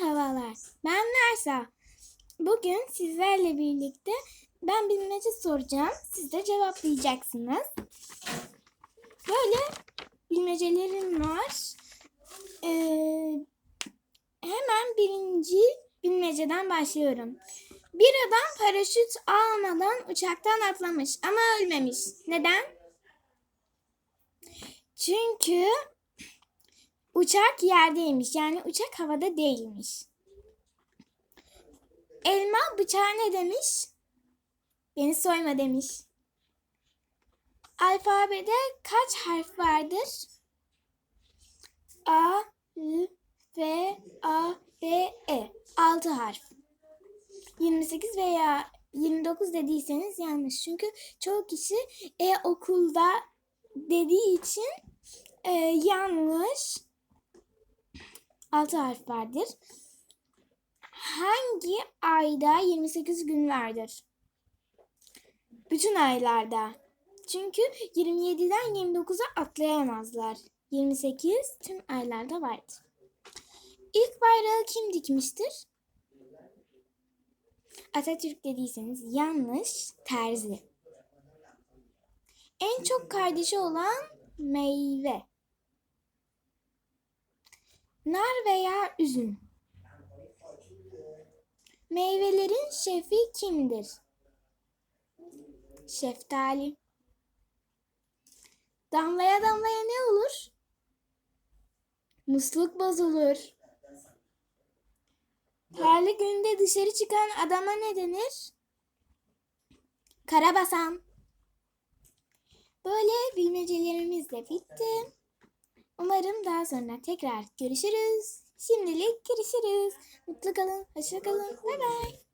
Merhabalar, ben Nersa. Bugün sizlerle birlikte ben bilmece soracağım. Siz de cevaplayacaksınız. Böyle bilmecelerim var. Ee, hemen birinci bilmeceden başlıyorum. Bir adam paraşüt almadan uçaktan atlamış ama ölmemiş. Neden? Çünkü Uçak yerdeymiş. Yani uçak havada değilmiş. Elma bıçağa ne demiş? Beni soyma demiş. Alfabede kaç harf vardır? A, L, V, A, B, E. 6 harf. 28 veya 29 dediyseniz yanlış. Çünkü çoğu kişi e okulda dediği için e, yanlış. 6 harf vardır. Hangi ayda 28 gün vardır? Bütün aylarda. Çünkü 27'den 29'a atlayamazlar. 28 tüm aylarda vardır. İlk bayrağı kim dikmiştir? Atatürk dediyseniz yanlış. Terzi. En çok kardeşi olan meyve. Nar veya üzüm. Meyvelerin şefi kimdir? Şeftali. Damlaya damlaya ne olur? Musluk bozulur. Karlı günde dışarı çıkan adama ne denir? Karabasan. Böyle bilmecelerimiz de bitti. Umarım daha sonra tekrar görüşürüz. Şimdilik görüşürüz. Mutlu kalın, hoşça kalın. Bay bay.